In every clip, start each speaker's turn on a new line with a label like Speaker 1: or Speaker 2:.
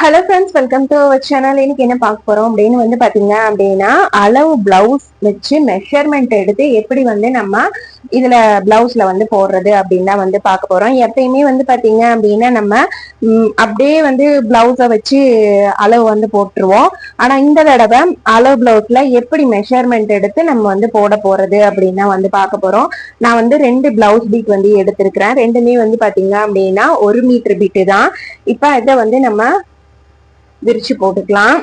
Speaker 1: Hello friends welcome to our channel இன்னைக்கு என்ன பார்க்க போறோம் அப்படின்னு வந்து பாத்தீங்க அப்படின்னா அளவு பிளவுஸ் வச்சு மெஷர்மெண்ட் எடுத்து எப்படி வந்து நம்ம இதுல பிளவுஸ்ல வந்து போடுறது அப்படின்னு தான் வந்து பார்க்க போறோம். எப்பயுமே வந்து பாத்தீங்க அப்படின்னா நம்ம அப்படியே வந்து பிளவுஸை வச்சு அளவு வந்து போட்டுருவோம். ஆனா இந்த தடவை அளவு பிளவுஸ்ல எப்படி மெஷர்மெண்ட் எடுத்து நம்ம வந்து போட போறது அப்படின்னு தான் வந்து பார்க்க போறோம். நான் வந்து ரெண்டு பிளவுஸ் பீட் வந்து எடுத்திருக்கிறேன். ரெண்டுமே வந்து பாத்தீங்க அப்படின்னா ஒரு மீட்டர் பீட்டு தான். இப்ப இதை வந்து நம்ம விரிச்சு போட்டுக்கலாம்.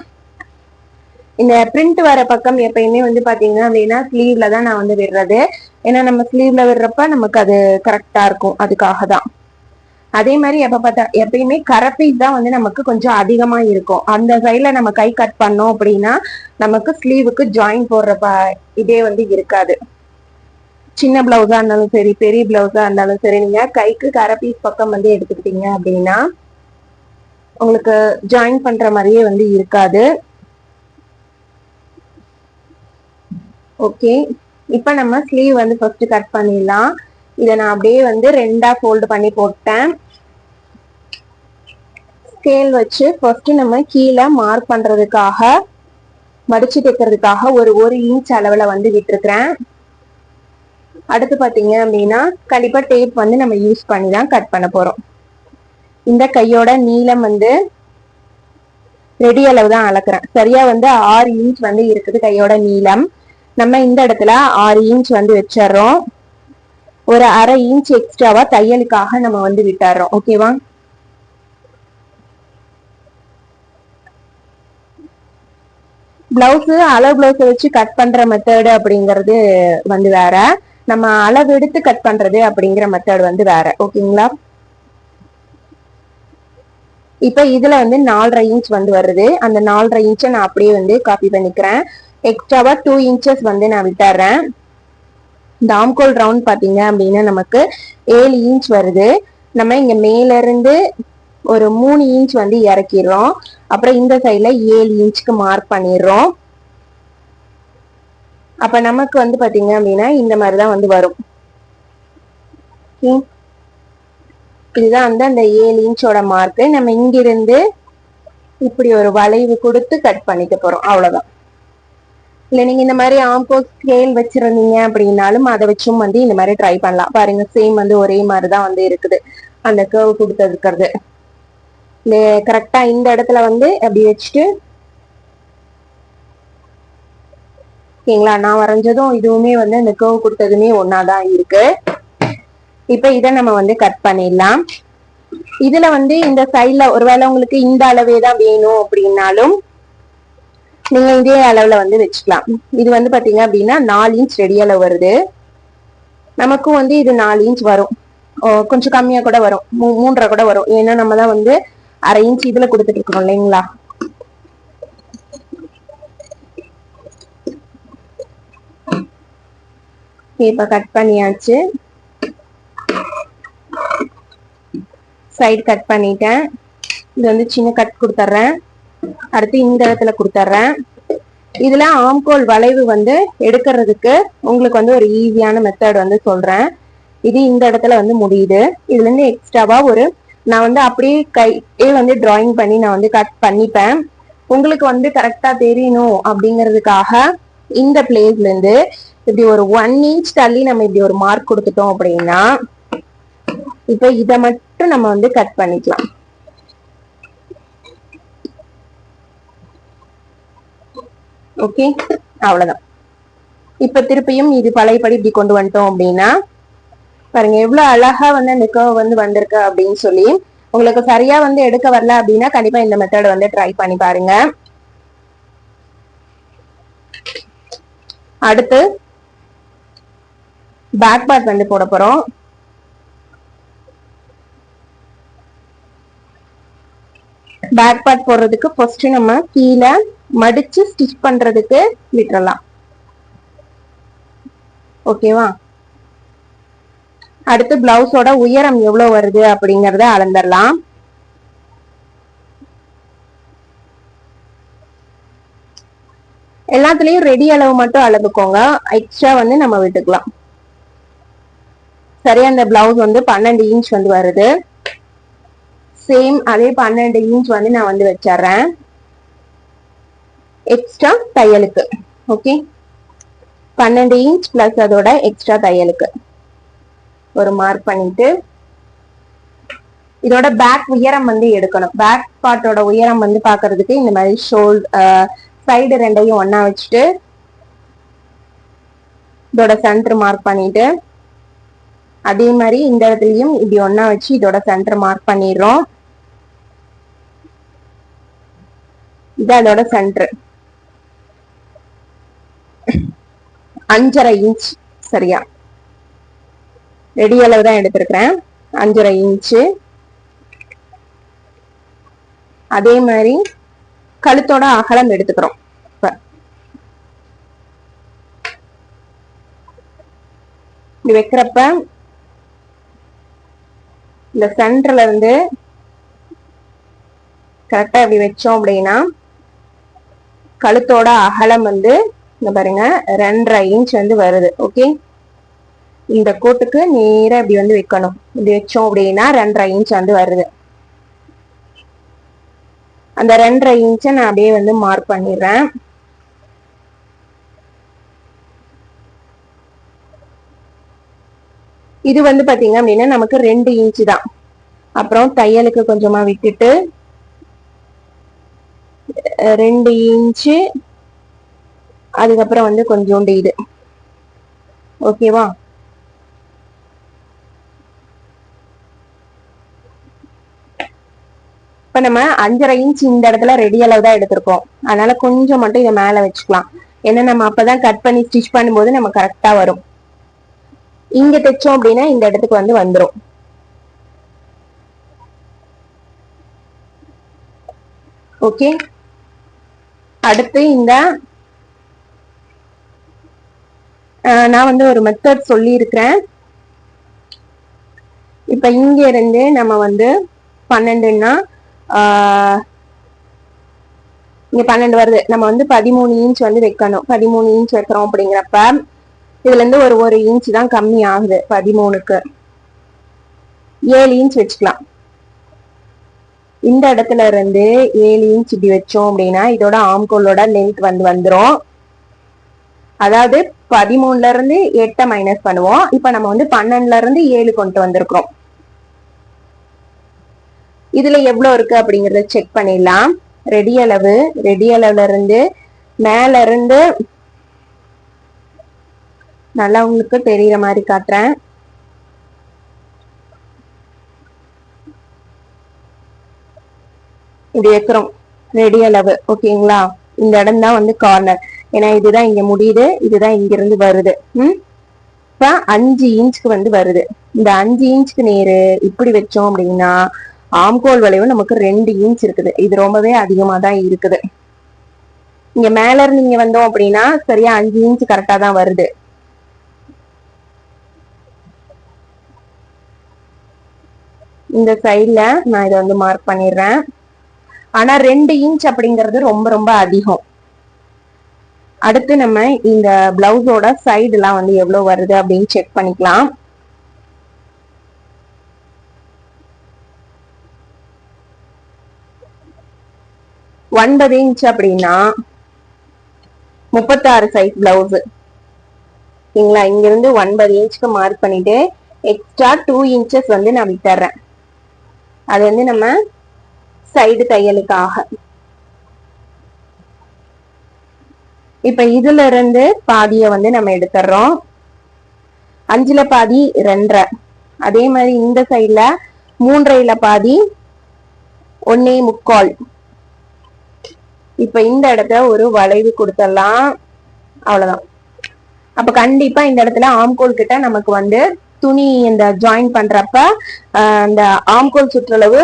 Speaker 1: இந்த பிரிண்ட் வர பக்கம் எப்பயுமே வந்து பாத்தீங்க அப்படின்னா ஸ்லீவ்ல தான் நான் வந்து விடுறது. ஏன்னா நம்ம ஸ்லீவ்ல விடுறப்ப நமக்கு அது கரெக்டா இருக்கும். அதுக்காக தான். அதே மாதிரி எப்ப பார்த்தா எப்பயுமே கரப்பீஸ் தான் வந்து நமக்கு கொஞ்சம் அதிகமா இருக்கும். அந்த சைட்ல நம்ம கை கட் பண்ணோம் அப்படின்னா நமக்கு ஸ்லீவுக்கு ஜாயின் போடுற இதே வந்து இருக்காது. சின்ன பிளவுஸா இருந்தாலும் சரி பெரிய பிளவுஸா இருந்தாலும் சரி நீங்க கைக்கு கரப்பீஸ் பக்கம் வந்து எடுத்துக்கிட்டீங்க அப்படின்னா உங்களுக்கு ஜாயின் பண்ற மாதிரியே வந்து இருக்காது. ஓகே இப்போ நம்ம ஸ்லீவ் வந்து ஃபர்ஸ்ட் கட் பண்ணிடலாம். இதை நான் அப்படியே வந்து ரெண்டா ஃபோல்டு பண்ணி போட்டேன். ஸ்கேல் வச்சு ஃபர்ஸ்ட் நம்ம கீழே மார்க் பண்றதுக்காக மடிச்சு தைக்கிறதுக்காக ஒரு ஒரு இன்ச் அளவுல வந்து விட்டுருக்கிறேன். அடுத்து பார்த்தீங்க அப்படின்னா கண்டிப்பாக டேப் வந்து நம்ம யூஸ் பண்ணி தான் கட் பண்ண போகிறோம் இந்த கையோட நீளம் வந்து ரெடி அளவு தான் அளக்குறேன். சரியா வந்து ஆறு இன்ச் வந்து இருக்குது கையோட நீளம். நம்ம இந்த இடத்துல ஆறு இன்ச் வந்து வச்சிடுறோம். ஒரு அரை இன்ச் எக்ஸ்ட்ராவா தையலுக்காக நம்ம வந்து விட்டுறோம் ஓகேவா பிளவுஸு அளவு பிளவுஸை வச்சு கட் பண்ற மெத்தடு அப்படிங்கிறது வந்து வேற. நம்ம அளவு எடுத்து கட் பண்றது அப்படிங்கிற மெத்தட் வந்து வேற. ஓகேங்களா இப்போ இதுல வந்து நாலரை இன்ச் வந்து வருது. அந்த நாலரை இன்ச்சை நான் அப்படியே வந்து காப்பி பண்ணிக்கிறேன். எக்ஸ்ட்ராவா டூ இன்ச்சஸ் வந்து நான் விட்டுறேன். தாம்கோல் ரவுண்ட் பாத்தீங்க அப்படின்னா நமக்கு ஏழு இன்ச் வருது. நம்ம இங்க மேல இருந்து ஒரு மூணு இன்ச் வந்து இறக்கிடுறோம். அப்புறம் இந்த சைட்ல ஏழு இன்ச்சுக்கு மார்க் பண்ணிடுறோம். அப்ப நமக்கு வந்து பாத்தீங்க அப்படின்னா இந்த மாதிரிதான் வந்து வரும். ஓகே இதுதான் வந்து அந்த ஏழு இன்ச்சோட மார்க் நம்ம இங்கிருந்து இப்படி ஒரு வளைவு கொடுத்து கட் பண்ணிக்க போறோம். அவ்வளவுதான். இல்ல நீங்க இந்த மாதிரி ஆம்போ ஸ்கேல் வச்சிருந்தீங்க அப்படின்னாலும் அதை வச்சும் வந்து இந்த மாதிரி ட்ரை பண்ணலாம். பாருங்க சேம் வந்து ஒரே மாதிரி தான் வந்து இருக்குது. அந்த கர்வ் கொடுத்து இருக்கிறது இந்த கரெக்டா இந்த இடத்துல வந்து அப்படி வச்சுட்டு ஓகேங்களா? நான் வரைஞ்சதும் இதுவுமே வந்து அந்த கர்வ் கொடுத்ததுமே ஒன்னாதான் இருக்கு. இப்ப இதை நம்ம வந்து கட் பண்ணிடலாம். இதுல வந்து இந்த சைட்ல ஒருவேளை உங்களுக்கு இந்த அளவே தான் வேணும் அப்படின்னாலும் நீங்க இதே அளவுல வந்து வச்சுக்கலாம். இது வந்து பாத்தீங்க அப்படின்னா நாலு இன்ச் ரெடி அளவு வருது. நமக்கும் வந்து இது நாலு இன்ச் வரும். ஓ, கொஞ்சம் கம்மியா கூட வரும். மூ- மூன்றரை கூட வரும். ஏன்னா நம்ம தான் வந்து அரை இன்ச் இதுல கொடுத்துட்டு இருக்கோம் இல்லைங்களா? இப்ப கட் பண்ணியாச்சு. சைடு கட் பண்ணிட்டேன். இது வந்து சின்ன கட் கொடுத்துட்றேன் அடுத்து இந்த இடத்துல கொடுத்துட்றேன் இதில் ஆம்கோல் வளைவு வந்து எடுக்கிறதுக்கு உங்களுக்கு வந்து ஒரு ஈஸியான மெத்தட் வந்து சொல்கிறேன் இது இந்த இடத்துல வந்து முடியுது. இதுலேருந்து எக்ஸ்ட்ராவாக ஒரு நான் வந்து அப்படியே கையே வந்து டிராயிங் பண்ணி நான் வந்து கட் பண்ணிப்பேன். உங்களுக்கு வந்து கரெக்டாக தெரியணும் அப்படிங்கிறதுக்காக இந்த பிளேஸ்லேருந்து இப்படி ஒரு ஒன் இன்ச் தள்ளி நம்ம இப்படி ஒரு மார்க் கொடுத்துட்டோம் அப்படின்னா இப்போ இதை மட்டும் நம்ம வந்து கட் பண்ணிக்கலாம். ஓகே அவ்வளவுதான். இப்ப திருப்பியும் இது பழையபடி இப்படி கொண்டு வந்துட்டோம் அப்படின்னா பாருங்க எவ்வளவு அழகா வந்து அந்த கர்வ் வந்து வந்திருக்கு அப்படின்னு சொல்லி உங்களுக்கு சரியா வந்து எடுக்க வரல அப்படின்னா கண்டிப்பா இந்த மெத்தட் வந்து ட்ரை பண்ணி பாருங்க. அடுத்து பேக் பார்ட் வந்து போட போறோம். பேக் பார்ட் போடுறதுக்கு ஃபர்ஸ்ட் நம்ம கீழே மடிச்சு ஸ்டிச் பண்றதுக்கு விட்டுறலாம். ஓகேவா அடுத்து பிளவுஸோட உயரம் எவ்வளவு வருது அப்படிங்கறத அளந்துடலாம் எல்லாத்துலயும் ரெடி அளவு மட்டும் அளந்துக்கோங்க. எக்ஸ்ட்ரா வந்து நம்ம விட்டுக்கலாம். சரியா அந்த பிளவுஸ் வந்து பன்னெண்டு இன்ச் வந்து வருது. சேம் அதே பன்னெண்டு இன்ச் வந்து நான் வந்து வச்சிடுறேன். எக்ஸ்ட்ரா தையலுக்கு ஓகே பன்னெண்டு இன்ச் பிளஸ் அதோட எக்ஸ்ட்ரா தையலுக்கு. ஒரு மார்க் பண்ணிட்டு இதோட பேக் உயரம் வந்து எடுக்கணும். பேக் பார்ட்டோட உயரம் வந்து பாக்குறதுக்கு இந்த மாதிரி ஷோல் சைடு ரெண்டையும் ஒன்னா வச்சுட்டு இதோட சென்டர் மார்க் பண்ணிட்டு அதே மாதிரி இந்த இடத்துலயும் இப்படி ஒன்னா வச்சு இதோட சென்டர் மார்க் பண்ணிடுறோம். இது அதோட சென்டர் அஞ்சரை இன்ச் சரியா? ரெடி அளவு தான் எடுத்திருக்கிறேன். அஞ்சரை இன்ச்சு அதே மாதிரி கழுத்தோட அகலம் எடுத்துக்கிறோம். இப்படி வைக்கிறப்ப இந்த சென்டர்ல இருந்து கரெக்டா இப்படி வச்சோம் அப்படின்னா கழுத்தோட அகலம் வந்து இந்த பாருங்க ரெண்டரை இன்ச் வந்து வருது ஓகே இந்த கோட்டுக்கு நேரா இப்படி வந்து வைக்கணும். இப்படி வச்சோம் அப்படின்னா ரெண்டரை இன்ச் வந்து வருது. அந்த ரெண்டரை இன்ச்சை நான் அப்படியே வந்து மார்க் பண்ணிடுறேன். இது வந்து பாத்தீங்க அப்படின்னா நமக்கு ரெண்டு இன்ச்சு தான். அப்புறம் தையலுக்கு கொஞ்சமா விட்டுட்டு ரெண்டு இன்ச்சு அதுக்கப்புறம் வந்து கொஞ்சோண்டு இது. ஓகேவா இப்ப நம்ம அஞ்சரை இன்ச் இந்த இடத்துல ரெடி அளவு தான் எடுத்திருக்கோம். அதனால கொஞ்சம் மட்டும் இதை மேல வச்சுக்கலாம். ஏன்னா நம்ம அப்பதான் கட் பண்ணி ஸ்டிச் பண்ணும்போது நம்ம கரெக்டா வரும். இங்க தைச்சோம் அப்படின்னா இந்த இடத்துக்கு வந்து வந்துடும் ஓகே அடுத்து இந்த நான் வந்து ஒரு மெத்தட் சொல்லியிருக்கிறேன். இப்போ இப்ப இங்க இருந்து நம்ம வந்து பன்னெண்டுன்னா இங்க பன்னெண்டு வருது. நம்ம வந்து பதிமூணு இன்ச் வந்து வைக்கணும். பதிமூணு இன்ச் வைக்கிறோம் அப்படிங்கிறப்ப இதுல இருந்து ஒரு ஒரு இன்ச் தான் கம்மி ஆகுது பதிமூணுக்கு. ஏழு இன்ச் வச்சுக்கலாம். இந்த இடத்துல இருந்து ஏழு இன்ச் இப்படி வச்சோம் அப்படின்னா இதோட ஆம்கோலோட லென்த் வந்து வந்துடும் அதாவது பதிமூணுல இருந்து எட்டை மைனஸ் பண்ணுவோம். இப்ப நம்ம வந்து பன்னெண்டுல இருந்து ஏழு கொண்டு வந்திருக்கிறோம். இதுல எவ்வளவு இருக்கு அப்படிங்கறத செக் பண்ணிடலாம். ரெடி அளவு ரெடி அளவுல இருந்து மேல இருந்து நல்லா உங்களுக்கு தெரியற மாதிரி காட்டுறேன். இது வைக்கிறோம். ரெடி அளவு. ஓகேங்களா? இந்த இடம் தான் வந்து கார்னர் ஏன்னா இதுதான் இங்க முடியுது. இதுதான் இங்கிருந்து வருது. ம்? இப்போ அஞ்சு இன்ச்சுக்கு வந்து வருது. இந்த அஞ்சு இன்ச்சுக்கு நேரு இப்படி வச்சோம் அப்படின்னா ஆம்கோல் வளைவு நமக்கு ரெண்டு இன்ச் இருக்குது. இது ரொம்பவே அதிகமாக தான் இருக்குது. இங்க மேல இருந்து இங்க வந்தோம் அப்படின்னா சரியா அஞ்சு இன்ச் கரெக்டா தான் வருது. இந்த சைட்ல நான் இதை வந்து மார்க் பண்ணிடுறேன். ஆனா ரெண்டு இன்ச் அப்படிங்கிறது ரொம்ப ரொம்ப அதிகம். அடுத்து நம்ம இந்த பிளவுஸோட சைடு எல்லாம் வந்து எவ்வளவு வருது அப்படின்னு செக் பண்ணிக்கலாம். ஒன்பது இன்ச் அப்படின்னா முப்பத்தாறு சைஸ் பிளவுஸ் சரிங்களா இங்கிருந்து ஒன்பது இன்ச்சுக்கு மார்க் பண்ணிட்டு எக்ஸ்ட்ரா டூ இன்ச்சஸ் வந்து நான் விட்டுறேன். அது வந்து நம்ம சைடு தையலுக்காக இப்ப இதுல இருந்து பாதிய வந்து நம்ம எடுத்துறோம் அஞ்சுல பாதி ரெண்டரை. அதே மாதிரி இந்த சைட்ல மூன்றையில பாதி ஒன்னே முக்கால். இப்ப இந்த இடத்த ஒரு வளைவு கொடுத்துடலாம். அவ்வளவுதான். அப்ப கண்டிப்பா இந்த இடத்துல ஆம்கோல் கிட்ட நமக்கு வந்து துணி இந்த ஜாயின் பண்றப்ப அந்த ஆம்கோல் சுற்றளவு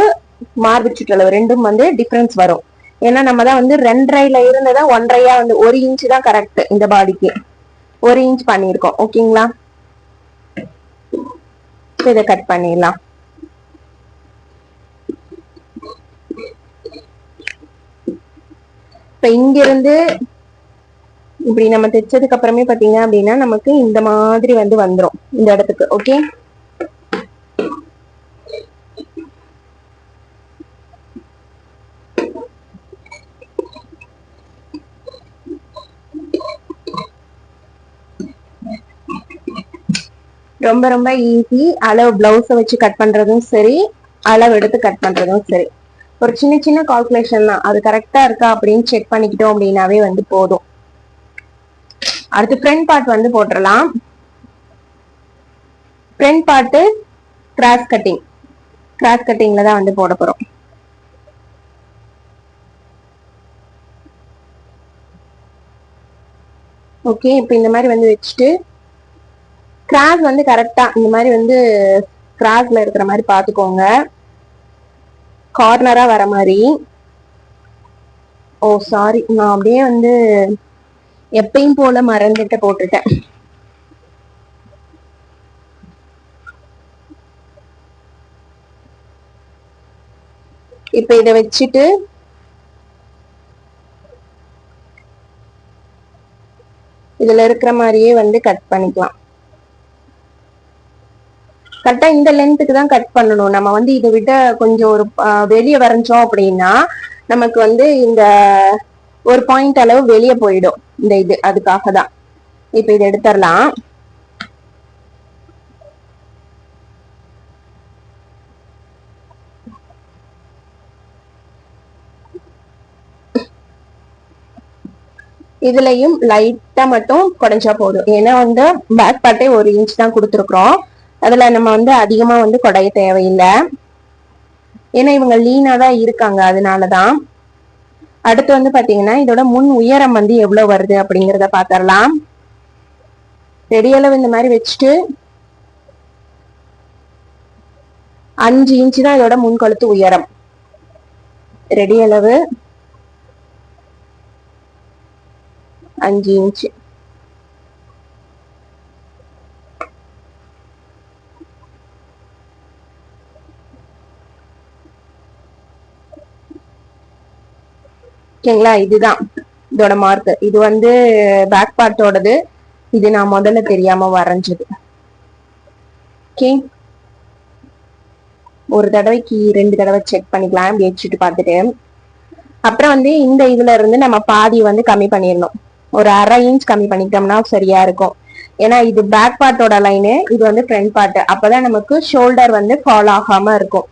Speaker 1: மார்பு சுற்றளவு ரெண்டும் வந்து டிஃபரன்ஸ் வரும். ஏன்னா நம்ம தான் வந்து ரெண்டரைல இருந்துதான் ஒன்றரையா வந்து ஒரு இன்ச் தான் கரெக்ட் இந்த பாடிக்கு ஒரு இன்ச் பண்ணியிருக்கோம். ஓகேங்களா? இதை கட் பண்ணிடலாம். இப்ப இங்க இருந்து இப்படி நம்ம தைச்சதுக்கு அப்புறமே பார்த்தீங்க அப்படின்னா நமக்கு இந்த மாதிரி வந்து வந்துடும் இந்த இடத்துக்கு ஓகே ரொம்ப ரொம்ப ஈஸி அளவு பிளவுஸை வச்சு கட் பண்றதும் சரி அளவு எடுத்து கட் பண்றதும் சரி. ஒரு சின்ன சின்ன கால்குலேஷன் தான். அது கரெக்டா இருக்கா அப்படின்னு செக் பண்ணிக்கிட்டோம் அப்படின்னாவே வந்து போதும். அடுத்து ஃப்ரண்ட் பார்ட் வந்து போட்டுடலாம் front part cross cutting cross கட்டிங்ல தான் வந்து போட போறோம். ஓகே இப்போ இந்த மாதிரி வந்து வச்சுட்டு கிராஸ் வந்து கரெக்டா இந்த மாதிரி வந்து கிராஸ்ல இருக்கிற மாதிரி பார்த்துக்கோங்க. கார்னரா வர மாதிரி. ஓ சாரி நான் அப்படியே வந்து எப்பயும் போல மறந்துட்டு போட்டுட்டேன். இப்ப இத வச்சுட்டு இதுல இருக்கிற மாதிரியே வந்து கட் பண்ணிக்கலாம். கரெக்டா இந்த லென்த்துக்கு தான் கட் பண்ணணும். நம்ம வந்து இதை விட கொஞ்சம் ஒரு வெளியே வரைஞ்சோம் அப்படின்னா நமக்கு வந்து இந்த ஒரு பாயிண்ட் அளவு வெளியே போயிடும். இந்த இது அதுக்காக தான் இப்ப இதை எடுத்துடலாம். இதுலயும் லைட்டா மட்டும் குறைஞ்சா போதும். ஏன்னா வந்து பேக் பார்ட்டே ஒரு இன்ச் தான் கொடுத்துருக்குறோம். அதுல நம்ம வந்து அதிகமா வந்து குடைய தேவையில்லை. ஏன்னா இவங்க லீனா தான் இருக்காங்க. அதனாலதான் அடுத்து வந்து பாத்தீங்கன்னா இதோட முன் உயரம் வந்து எவ்வளவு வருது அப்படிங்கறத பாத்திரலாம். பெரியளவு இந்த மாதிரி வச்சுட்டு அஞ்சு இன்ச்சு தான் இதோட முன்கழுத்து உயரம். ரெடி அளவு. அஞ்சு இன்ச்சு. ஓகேங்களா? இதுதான். இதோட மார்க் இது வந்து பேக் பார்ட்டோடது இது நான் முதல்ல தெரியாம வரைஞ்சது. ஓகே ஒரு தடவைக்கு ரெண்டு தடவை செக் பண்ணிக்கலாம் இப்படி வச்சுட்டு பார்த்துட்டு. அப்புறம் வந்து இந்த இதுல இருந்து நம்ம பாதி வந்து கம்மி பண்ணிடணும். ஒரு அரை இன்ச் கம்மி பண்ணிக்கிட்டோம்னா சரியா இருக்கும். ஏன்னா இது பேக் பார்ட்டோட லைனு இது வந்து ஃப்ரண்ட் பார்ட் அப்பதான் நமக்கு ஷோல்டர் வந்து ஃபால் ஆகாம இருக்கும்.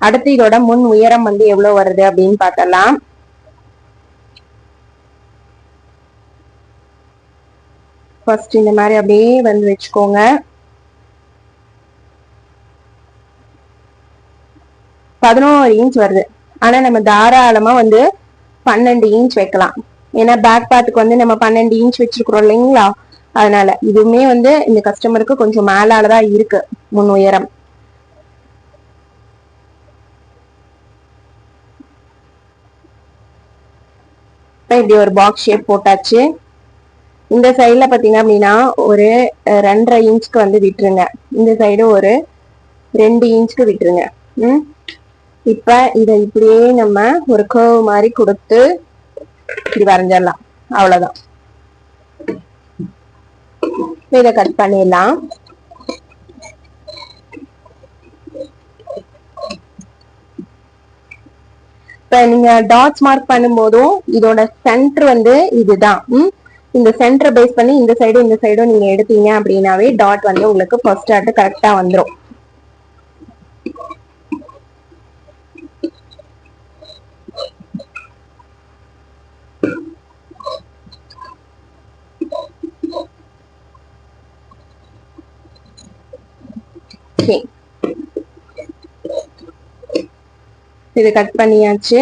Speaker 1: அடுத்து இதோட முன் உயரம் வந்து எவ்வளவு வருது அப்படின்னு பார்த்தலாம் ஃபர்ஸ்ட் இந்த மாதிரி அப்படியே வந்து வச்சுக்கோங்க. பதினோரு இன்ச் வருது. ஆனா நம்ம தாராளமா வந்து பன்னெண்டு இன்ச் வைக்கலாம். ஏன்னா பேக் பார்ட்டுக்கு வந்து நம்ம பன்னெண்டு இன்ச் வச்சிருக்கிறோம் இல்லைங்களா? அதனால இதுவுமே வந்து இந்த கஸ்டமருக்கு கொஞ்சம் மேலாலதான் இருக்கு முன் உயரம் இப்படி ஒரு பாக்ஸ் ஷேப் போட்டாச்சு. இந்த சைடில் பாத்தீங்க அப்படின்னா ஒரு ரெண்டரை இன்ச்சுக்கு வந்து விட்டுருங்க. இந்த சைடு ஒரு ரெண்டு இன்ச்சுக்கு விட்டுருங்க. ம்? இப்ப இதை இப்படியே நம்ம ஒரு கர்வ் மாதிரி கொடுத்து இப்படி வரைஞ்சிடலாம். அவ்வளவுதான். இதை கட் பண்ணிடலாம். இப்ப நீங்க டாட்ஸ் மார்க் பண்ணும்போதும் இதோட சென்டர் வந்து இதுதான். இந்த சென்டர் பேஸ் பண்ணி இந்த சைடும் இந்த சைடும் நீங்க எடுத்தீங்க அப்படின்னாவே டாட் வந்து உங்களுக்கு ஃபர்ஸ்ட் டாட் கரெக்டா வந்துடும் இது கட் பண்ணியாச்சு.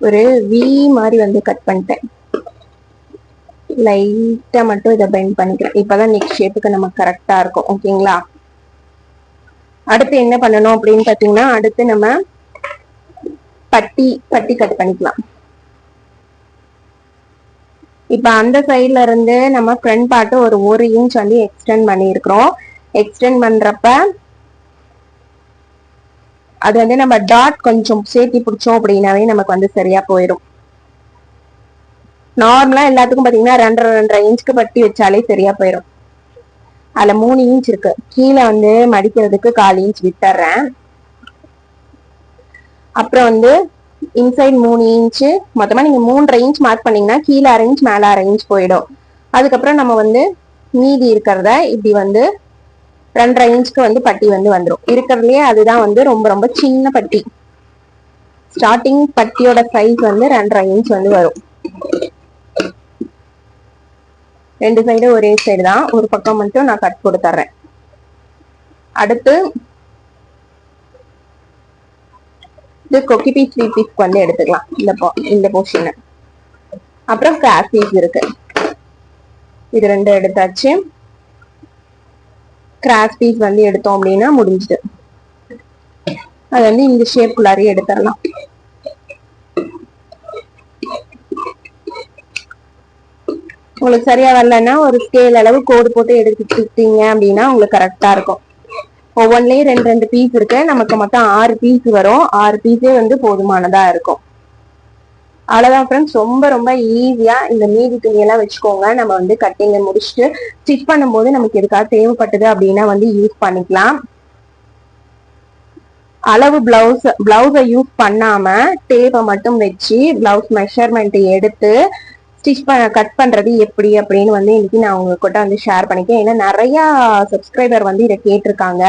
Speaker 1: ஒரு வி மாதிரி வந்து கட் பண்ணிட்டேன். லைட்டா மட்டும் இதை பெண்ட் பண்ணிக்கிறேன். இப்பதான் நெக்ஸ்ட் ஷேப்புக்கு நம்ம கரெக்டா இருக்கும். ஓகேங்களா அடுத்து என்ன பண்ணணும் அப்படின்னு பாத்தீங்கன்னா அடுத்து நம்ம பட்டி பட்டி கட் பண்ணிக்கலாம். இப்ப அந்த சைட்ல இருந்து நம்ம ஃப்ரண்ட் பார்ட்டு ஒரு ஒரு இன்ச் வந்து எக்ஸ்டெண்ட் பண்ணியிருக்கிறோம். எக்ஸ்டெண்ட் பண்றப்ப அது வந்து நம்ம டாட் கொஞ்சம் சேர்த்தி பிடிச்சோம் அப்படின்னாவே நமக்கு வந்து சரியா போயிடும் நார்மலா எல்லாத்துக்கும் பாத்தீங்கன்னா ரெண்டரை ரெண்டரை இன்ச்சுக்கு பட்டி வச்சாலே சரியா போயிடும் அதுல மூணு இன்ச் இருக்கு. கீழே வந்து மடிக்கிறதுக்கு கால் இன்ச் விட்டுறேன். அப்புறம் வந்து இன்சைட் மூணு இன்ச்சு மொத்தமா நீங்க மூன்றரை இன்ச் மார்க் பண்ணீங்கன்னா கீழே அரை இன்ச் மேல அரை இன்ச் போயிடும். அதுக்கப்புறம் நம்ம வந்து மீதி இருக்கிறத இப்படி வந்து ரெண்டரை இன்ச்சுக்கு வந்து பட்டி வந்து வந்துடும் இருக்கிறதுலயே அதுதான் வந்து ரொம்ப ரொம்ப சின்ன பட்டி. ஸ்டார்டிங் பட்டியோட சைஸ் வந்து ரெண்டரை இன்ச் வந்து வரும். ரெண்டு சைடு ஒரே சைடு தான். ஒரு பக்கம் மட்டும் நான் கட் கொடுத்துட்றேன் அடுத்து இது கொக்கி பீஸ் த்ரீ பீஸ்க்கு வந்து எடுத்துக்கலாம். இந்த போ இந்த போர்ஷனை அப்புறம் கிராஸ் பீஸ் இருக்கு. இது ரெண்டும் எடுத்தாச்சு. கிராஸ் பீஸ் வந்து எடுத்தோம் அப்படின்னா முடிஞ்சுது. அது வந்து இந்த ஷேப்புக்குள்ளாரே எடுத்துடலாம். உங்களுக்கு சரியா வரலன்னா ஒரு ஸ்கேல் அளவு கோடு போட்டு எடுத்துக்கிட்டீங்க அப்படின்னா உங்களுக்கு கரெக்டா இருக்கும். ஒவ்வொன்றிலையும் ரெண்டு ரெண்டு பீஸ் இருக்கு. நமக்கு மொத்தம் ஆறு பீஸ் வரும். ஆறு பீஸே வந்து போதுமானதா இருக்கும். அவ்வளோதான் ஃப்ரெண்ட்ஸ் ரொம்ப ரொம்ப ஈஸியாக இந்த மீதி துணியெல்லாம் வச்சுக்கோங்க. நம்ம வந்து கட்டிங்கை முடிச்சுட்டு ஸ்டிச் பண்ணும்போது நமக்கு எதுக்காக தேவைப்பட்டது அப்படின்னா வந்து யூஸ் பண்ணிக்கலாம். அளவு பிளவுஸ் பிளவுஸை யூஸ் பண்ணாம டேப்பை மட்டும் வச்சு பிளவுஸ் மெஷர்மெண்ட் எடுத்து ஸ்டிச் பண்ண கட் பண்ணுறது எப்படி அப்படின்னு வந்து இன்னைக்கு நான் உங்ககிட்ட வந்து ஷேர் பண்ணிக்கேன் ஏன்னா நிறையா சப்ஸ்கிரைபர் வந்து இதை கேட்டிருக்காங்க.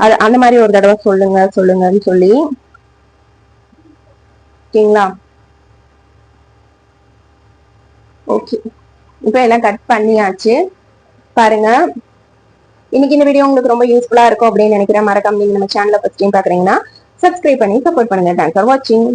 Speaker 1: அது அந்த மாதிரி ஒரு தடவை சொல்லுங்க சொல்லுங்கன்னு சொல்லி. ஓகேங்களா? ஓகே இப்போ எல்லாம் கட் பண்ணியாச்சு. பாருங்க. இன்னைக்கு இந்த வீடியோ உங்களுக்கு ரொம்ப யூஸ்ஃபுல்லா இருக்கும் அப்படின்னு நினைக்கிறேன். மறக்காம நீங்க நம்ம சேனலை ஃபர்ஸ்ட் டைம் பாக்குறீங்கன்னா சப்ஸ்கிரைப் பண்ணி சப்போர்ட் பண்ணுங்க. தேங்க்ஸ் ஃபார் வாட்சிங்